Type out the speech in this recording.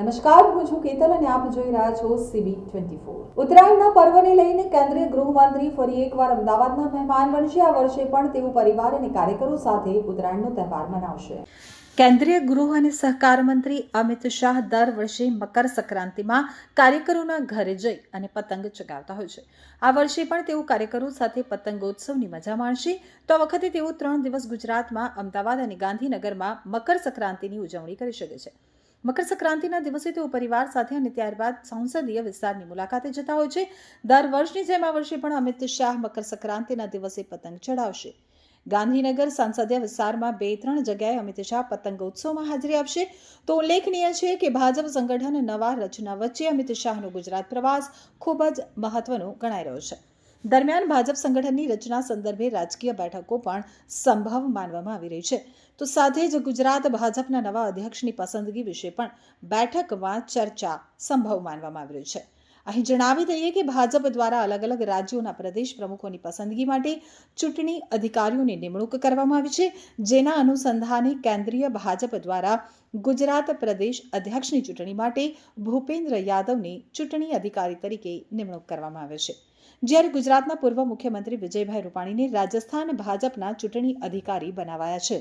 નમસ્કાર, હું છું કેતલ અને આપ જોઈ રહ્યા છો સીબી ટ્વેન્ટી ફોર ઉત્તરાયણના પર્વને લઈને કેન્દ્રીય ગૃહમંત્રી ફરી એકવાર અમદાવાદના મહેમાન બનશે. આ વર્ષે પણ તેઓ પરિવાર અને કાર્યકરો સાથે ઉત્તરાયણનો તહેવાર મનાવશે. કેન્દ્રીય ગૃહ અને સહકાર મંત્રી અમિત શાહ દર વર્ષે મકર સંક્રાંતિમાં કાર્યકરોના ઘરે જઈ અને પતંગ ચગાવતા હોય છે. આ વર્ષે પણ તેઓ કાર્યકરો સાથે પતંગોત્સવની મજા માણશે. તો આ વખતે તેઓ ત્રણ દિવસ ગુજરાતમાં અમદાવાદ અને ગાંધીનગરમાં મકર સંક્રાંતિની ઉજવણી કરી શકે છે. મકર સંક્રાંતિના દિવસે તેઓ પરિવાર સાથે અને ત્યારબાદ સંસદીય વિસ્તારની મુલાકાતે જતા હોય છે. દર વર્ષની જેમ આ વર્ષે પણ અમિત શાહ મકર સંક્રાંતિના દિવસે પતંગ ચડાવશે. ગાંધીનગર સંસદીય વિસ્તારમાં બે ત્રણ જગ્યાએ અમિત શાહ પતંગોત્સવમાં હાજરી આપશે. તો ઉલ્લેખનીય છે કે ભાજપ સંગઠન નવા રચના વચ્ચે અમિત શાહનો ગુજરાત પ્રવાસ ખૂબ જ મહત્વનો ગણાઈ રહ્યો છે. દરમિયાન ભાજપ સંગઠનની રચના સંદર્ભે રાજકીય બેઠકો પણ સંભવ માનવામાં આવી રહી છે. તો સાથે જ ગુજરાત ભાજપના નવા અધ્યક્ષની પસંદગી વિશે પણ બેઠકમાં ચર્ચા સંભવ માનવામાં આવી રહી છે. અહીં જણાવી દઈએ કે ભાજપ દ્વારા અલગ અલગ રાજ્યોના પ્રદેશ પ્રમુખોની પસંદગી માટે ચૂંટણી અધિકારીઓની નિમણૂક કરવામાં આવી છે, જેના અનુસંધાને કેન્દ્રીય ભાજપ દ્વારા ગુજરાત પ્રદેશ અધ્યક્ષની ચૂંટણી માટે ભૂપેન્દ્ર યાદવની ચૂંટણી અધિકારી તરીકે નિમણૂક કરવામાં આવે છે. જ્યારે ગુજરાતના પૂર્વ મુખ્યમંત્રી વિજયભાઈ રૂપાણીને રાજસ્થાન ભાજપના ચૂંટણી અધિકારી બનાવાયા છે.